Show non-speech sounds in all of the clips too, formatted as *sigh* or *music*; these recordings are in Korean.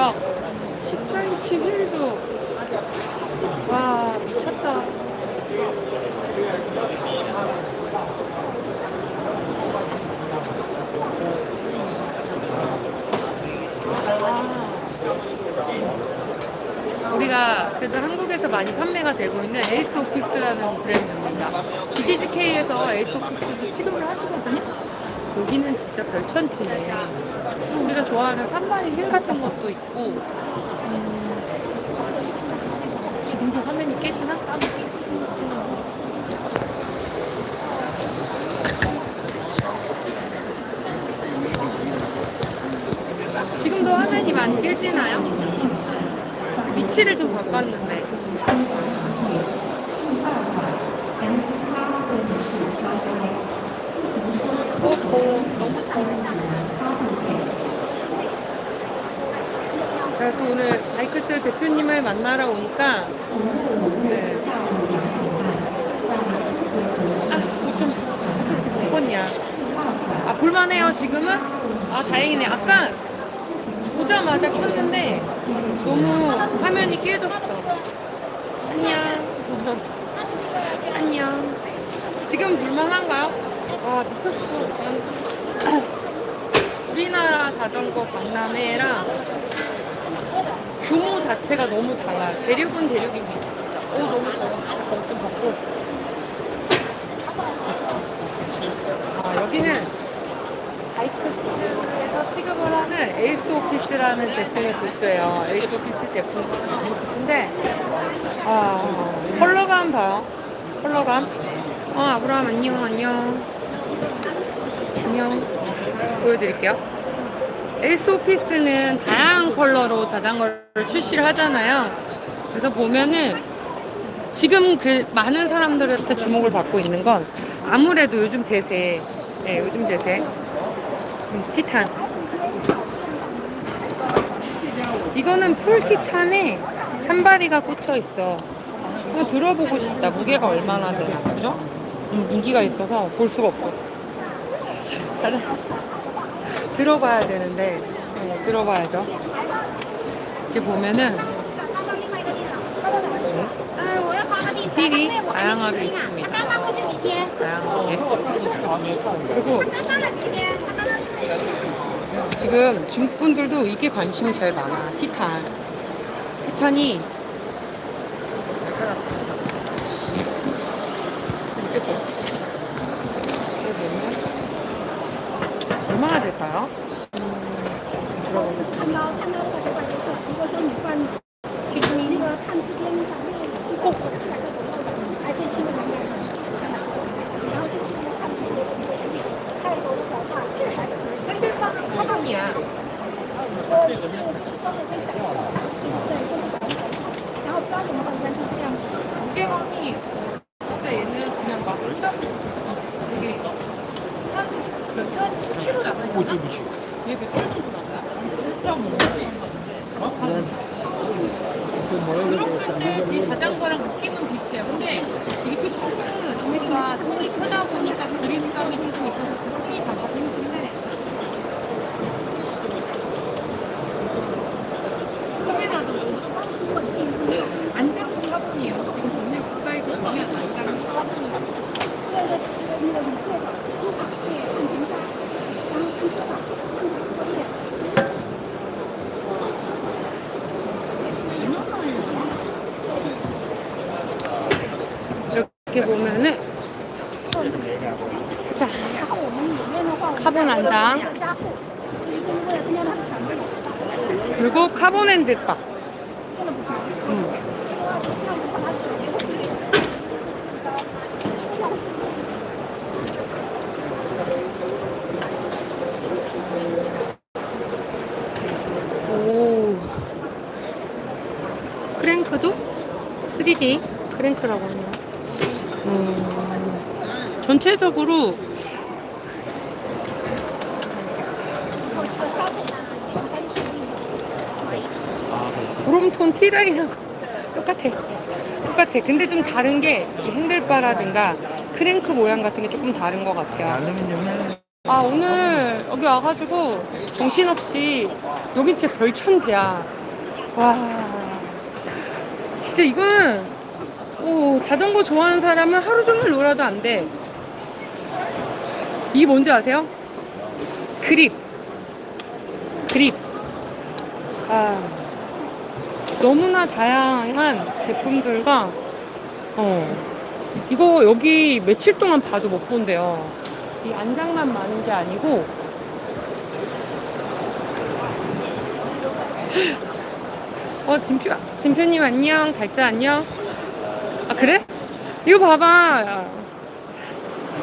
대박. 14인치 휠도. 와, 미쳤다. 아. 우리가 그래도 한국에서 많이 판매가 되고 있는 에이스 오피스라는 브랜드입니다. BDK에서 에이스 오피스도 취급을 하시거든요. 여기는 진짜 별천지네. 또 우리가 좋아하는 산마리 힐 같은 것도 있고, 음, 지금도 화면이 깨지나? 지금도 화면이 많이 깨지나요? 위치를 좀 바꿨는데. 어, 더워. 너무 더워. 제가 또 오늘 바이크스 대표님을 만나러 오니까, 네. 아, 바꿨냐. 아, 볼만해요, 지금은? 아, 다행이네. 아까 오자마자 켰는데 너무 화면이 깨졌어. 안녕. *laughs* 안녕. 지금 볼만한가요? 와, 미쳤어. 그냥 우리나라 자전거 박람회랑 규모 자체가 너무 달라요. 대륙은 대륙인 게 진짜. 오, 너무 더워. 잠깐 옷좀 벗고. 아, 여기는 바이크스에서 취급을 하는 에이스 오피스라는 제품의 부스예요. 에이스 오피스 제품 부스인데, 아, 컬러감 봐요. 컬러감. 어, 아브라함 안녕, 안녕. 안녕. 보여드릴게요. 에이스 오피스는 다양한 컬러로 자전거를 출시를 하잖아요. 그래서 보면은 지금 그 많은 사람들한테 주목을 받고 있는 건 아무래도 요즘 대세, 네, 요즘 대세 음, 티탄. 이거는 풀 티탄에 산바리가 꽂혀 있어. 이거 들어보고 싶다. 무게가 얼마나 되나, 그죠? 음, 인기가 있어서 볼 수가 없어. 저는 들어봐야 되는데 네, 들어봐야죠. 이렇게 보면은 네. 네. 아, 힐이 다양하게 있습니다. 다양하게. 그리고 지금 중분들도 이게 관심이 제일 많아. 티탄. 티탄이 얼마나 될까요? 들어보겠습니다. 핸들바는 가방이야. 어깨광이 진짜 얘는 그냥 막 한몇 한 10kg 나가냐? 얘 180kg 나가? 진짜 뭐지? 들었을 때 제 자전거랑 느낌은 비슷해요. 근데 이렇게 통은 정말 통이 크다 보니까 그림감이 조금 있어서 그 통이 잡아 그리고 카본 핸들바 真的不强。 음. 这样子把它的手结会出下。 오 크랭크도 3D 크랭크라고 하네요. 음, 전체적으로 브롬톤 T라인하고 *laughs* 똑같아. 똑같아. 근데 좀 다른 게 이 핸들바라든가 크랭크 모양 같은 게 조금 다른 것 같아요. 아 오늘 여기 와가지고 정신없이 여긴 진짜 별천지야. 와. 진짜 이거는 오, 자전거 좋아하는 사람은 하루 종일 놀아도 안 돼. 이게 뭔지 아세요? 그립. 그립. 아, 너무나 다양한 제품들과, 어, 이거 여기 며칠 동안 봐도 못 본대요. 이 안장만 많은 게 아니고, *gasps* 어, 진표, 진표님 안녕. 달짜 안녕. 아, 그래? 이거 봐봐.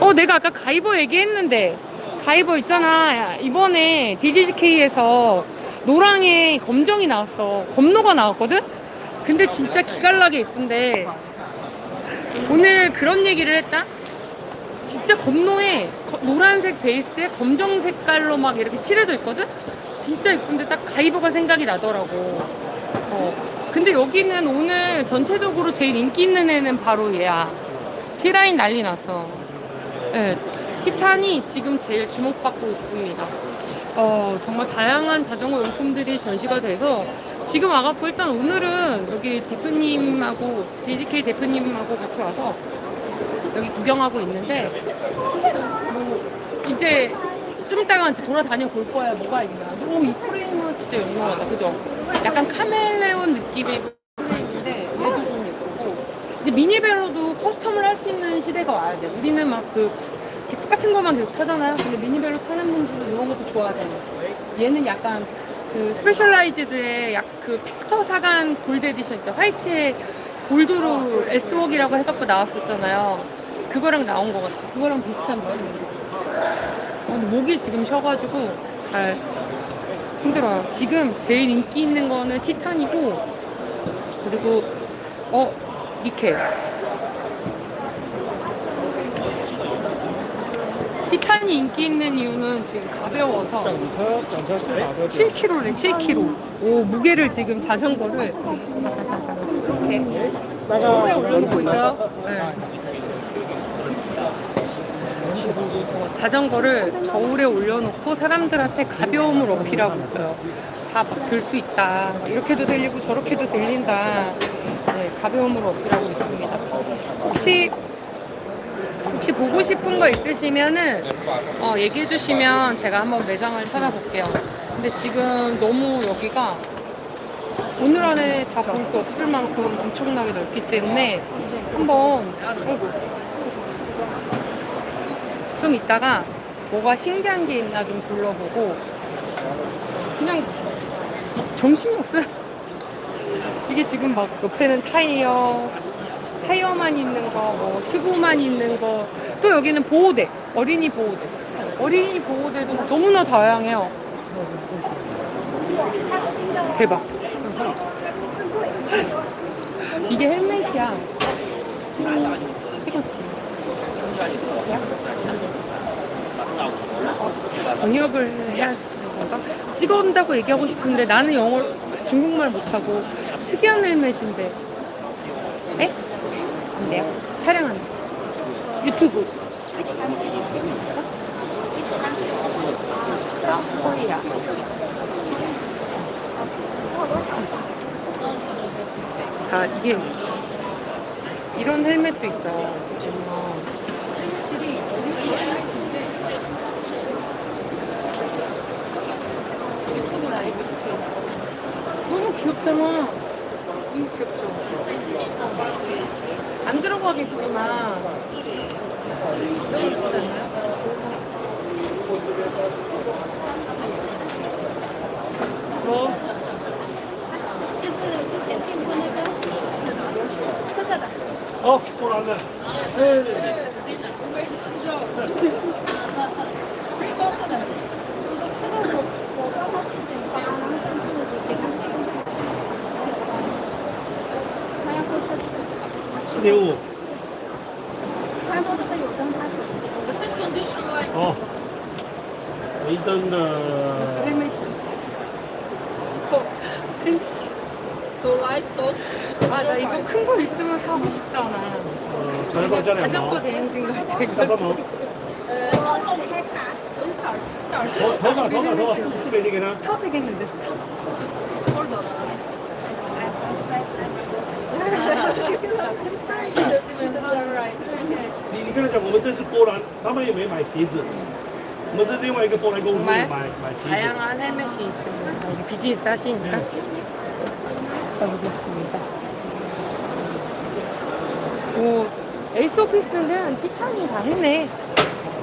어, 내가 아까 가이버 얘기했는데, 가이버 있잖아. 야, 이번에 DDGK에서 노랑에 검정이 나왔어. 검노가 나왔거든? 근데 진짜 기깔나게 예쁜데, 오늘 그런 얘기를 했다? 진짜 검노에 거- 노란색 베이스에 검정 색깔로 막 이렇게 칠해져 있거든? 진짜 예쁜데 딱 가이버가 생각이 나더라고. 어. 근데 여기는 오늘 전체적으로 제일 인기 있는 애는 바로 얘야. 티라인 난리 났어. 예. 티탄이 지금 제일 주목받고 있습니다. 어, 정말 다양한 자전거 용품들이 전시가 돼서 지금 와갖고 일단 오늘은 여기 대표님하고 DDK 대표님하고 같이 와서 여기 구경하고 있는데 뭐 이제 좀 이따가 돌아다녀 볼 거야 뭐가 있나. 오 이 프레임은 진짜 영롱하다. 그죠? 약간 카멜레온 느낌의 프레임인데 얘도 좀 예쁘고. 근데 미니벨로도 커스텀을 할 수 있는 시대가 와야 돼. 우리는 막그똑 같은 것만 계속 타잖아요. 근데 미니벨로 타는 분들은 이런 것도 좋아하잖아요. 얘는 약간 그 스페셜라이즈드의 약그 픽터 사간 골드 에디션 있죠. 화이트의 골드로 S웍이라고 해갖고 나왔었잖아요. 그거랑 나온 것 같아 그거랑 비슷한 느낌인데 어, 근데 목이 지금 쉬어가지고 잘 힘들어요. 지금 제일 인기 있는 거는 티탄이고 그리고 어 니켈 피칸이 인기 있는 이유는 지금 가벼워서 7kg래 7kg 오 무게를 지금 자전거를 자자자자자 이렇게 저에 올려놓고 있어요 네. 자전거를 저울에 올려놓고 사람들한테 가벼움을 어필하고 있어요. 다 들 수 있다. 이렇게도 들리고 저렇게도 들린다. 네, 가벼움을 어필하고 있습니다. 혹시 혹시 보고 싶은 거 있으시면은 어, 얘기해 주시면 제가 한번 매장을 찾아볼게요. 근데 지금 너무 여기가 오늘 안에 다 볼 수 없을 만큼 엄청나게 넓기 때문에 한번 좀 이따가 뭐가 신기한 게 있나 좀 둘러보고 그냥 정신이 없어요. 이게 지금 막 옆에는 타이어, 타이어만 있는 거, 뭐 튜브만 있는 거, 또 여기는 보호대, 어린이 보호대. 어린이 보호대도 너무나 다양해요. 대박. 이게 헬멧이야. 번역을 해야 건가? 찍어온다고 얘기하고 싶은데 나는 영어, 중국말 못하고 특이한 헬멧인데. 에? 안 돼요? 촬영한다. 유튜브. 어? 코리아. 자, 이게 이런 헬멧도 있어요. 너무 귀엽잖아. 이거 귀엽죠? 안 들어가겠지만 너무 예쁘지 않나요? 뭐? 这是之前订过那个这个的，哦，不然呢？ 这 试，四点五。他说这个有灯，他是十点五。哦，没灯的 헬멧이. So light goes 아, 나 이거 큰 거 있으면 사고 싶잖아. 呃，全 이거 部加两 자전거 毛。 대행진 갈 때. 加三毛。我给他卡，不是卡 더, 더 가, 더 가, 더 가. 스베리게나 스타 되겠는데 스타. 你你看一下，我们这是波兰，他们也没买鞋子。我们是另外一个波兰公司买 정말 买鞋子。 다양한 헬멧이 있습니다. 여기 비즈니스 하시니까 가보겠습니다. 오, 에이스 오피스는 티탄이 다 했네.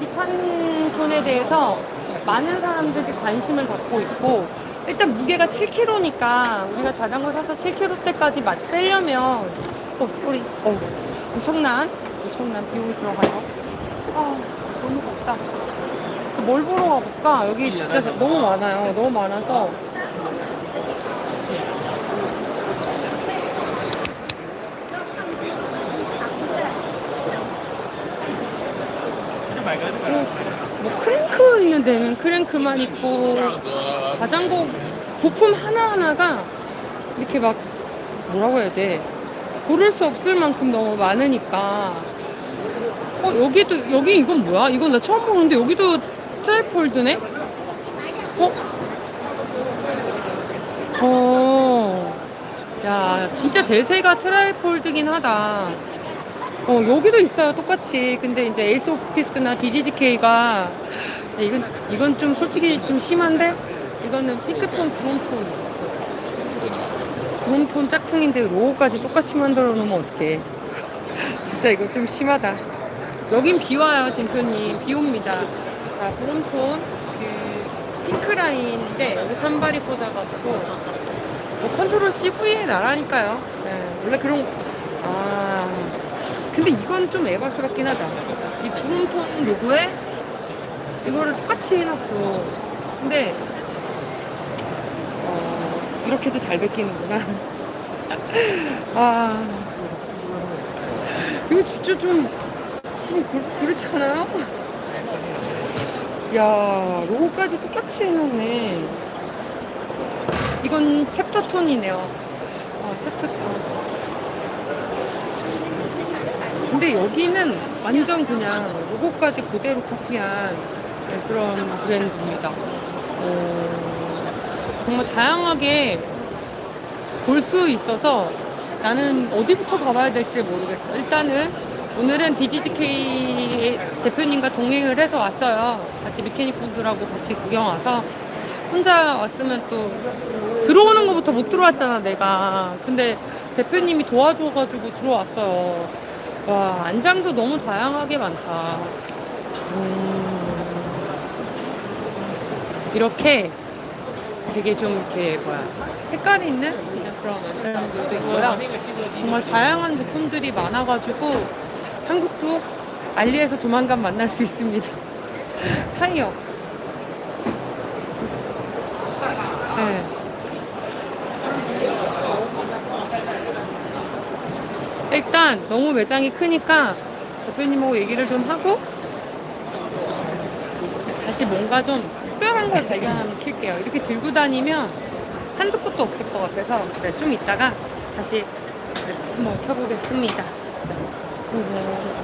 티탄 톤에 대해서 많은 사람들이 관심을 갖고 있고 일단 무게가 7kg니까 우리가 자전거 사서 7kg대까지 맛 빼려면 어 소리 어 엄청난 엄청난 비용이 들어가요. 아 너무 덥다. 저뭘 보러 가볼까? 여기 진짜 자- 너무 많아요. 너무 많아서. 뭐 크랭크 있는 데는 크랭크만 있고 자전거 부품 하나하나가 이렇게 막 뭐라고 해야 돼 고를 수 없을 만큼 너무 많으니까 어 여기도 여기 이건 뭐야? 이건 나 처음 보는데 여기도 트라이폴드네? 어? 어. 야 진짜 대세가 트라이폴드긴 하다. 어 여기도 있어요 똑같이. 근데 이제 에이스 오피스나 DDGK가 이건 이건 좀 솔직히 좀 심한데 이거는 핑크톤 브롬톤 브롬톤 짝퉁인데 로고까지 똑같이 만들어 놓으면 어떡해. *laughs* 진짜 이거 좀 심하다. 여긴 비 와요, 진표님. 비 옵니다. 자, 브롬톤, 그, 핑크라인인데, 여기 산발이 꽂아가지고, 뭐 컨트롤 CV에 나라니까요. 네, 원래 그런, 아, 근데 이건 좀 에바스럽긴 하다. 이 브롬톤 로고에 이거를 똑같이 해놨어. 근데, 어, 이렇게도 잘 베끼는구나. *laughs* 아, 이거 진짜 좀, 좀 그, 그렇지 않아요? 야 로고까지 똑같이 해놨네. 이건 챕터 톤이네요. 어, 챕터 톤. 근데 여기는 완전 그냥 로고까지 그대로 코피한 네, 그런 브랜드입니다. 어, 정말 다양하게 볼 수 있어서 나는 어디부터 가봐야 될지 모르겠어. 일단은 오늘은 DDGK 대표님과 동행을 해서 왔어요. 같이 미케닉 분들하고 같이 구경 와서 혼자 왔으면 또 들어오는 것부터 못 들어왔잖아 내가. 근데 대표님이 도와줘가지고 들어왔어요. 와 안장도 너무 다양하게 많다. 음, 이렇게 되게 좀 이렇게 뭐야 색깔 있는 그런 안장들도 있고요. 정말 다양한 제품들이 많아가지고 한국도 알리에서 조만간 만날 수 있습니다. *laughs* 타이어. 네. 일단 너무 매장이 크니까 대표님하고 얘기를 좀 하고 다시 뭔가 좀 특별한 걸 발견하면 킬게요. 이렇게 들고 다니면 한두 곳도 없을 것 같아서 네, 좀 이따가 다시 한번 켜보겠습니다. 그리고